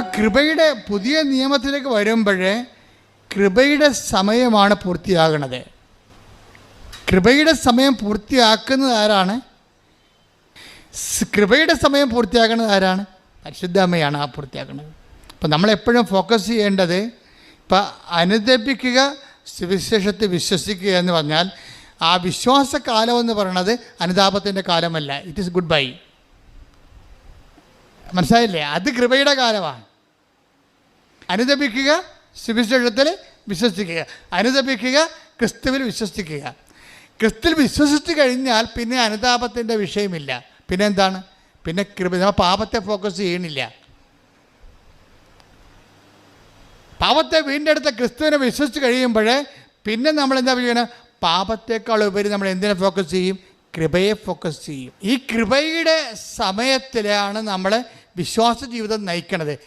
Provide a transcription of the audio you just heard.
അപ്പം കൃപയുടെ പുതിയ നിയമത്തിലേക്ക് വരുമ്പോഴേ കൃപയുടെ സമയമാണ് പൂർത്തിയാകുന്നത് കൃപയുടെ സമയം പൂർത്തിയാക്കുന്നത് ആരാണ്? കൃപയുടെ സമയം പൂർത്തിയാക്കുന്നത് ആരാണ്? പരിശുദ്ധാമ്മയാണ് ആ പൂർത്തിയാക്കുന്നത് അപ്പം നമ്മളെപ്പോഴും ഫോക്കസ് ചെയ്യേണ്ടത് ഇപ്പം അനുദപിക്കുക സുവിശേഷത്തെ വിശ്വസിക്കുക എന്ന് പറഞ്ഞാൽ ആ വിശ്വാസ കാലം എന്ന് പറയുന്നത് അനുതാപത്തിന്റെ കാലമല്ല. ഇറ്റ് ഈസ് ഗുഡ് ബൈ മനസ്സിലായില്ലേ? അത് കൃപയുടെ കാലമാണ്. അനുദപിക്കുക സുവിശേഷത്തിൽ വിശ്വസിക്കുക. അനുദപിക്കുക ക്രിസ്തുവിൽ വിശ്വസിക്കുക. ക്രിസ്തുവിൽ വിശ്വസിച്ച് കഴിഞ്ഞാൽ പിന്നെ അനുതാപത്തിന്റെ വിഷയമില്ല. പിന്നെ എന്താണ്? പിന്നെ കൃപ. നമ്മൾ പാപത്തെ ഫോക്കസ് ചെയ്യണില്ല. പാപത്തെ വീണ്ടെടുത്ത ക്രിസ്തുവിനെ വിശ്വസിച്ച് കഴിയുമ്പോൾ പിന്നെ നമ്മൾ എന്താ ചെയ്യണം പാപത്തേക്കാൾ ഉപരി നമ്മൾ എന്തിനെ ഫോക്കസ് ചെയ്യും? കൃപയെ ഫോക്കസ് ചെയ്യും. ഈ കൃപയുടെ സമയത്തിലാണ് നമ്മൾ വിശ്വാസ ജീവിതം നയിക്കണത്.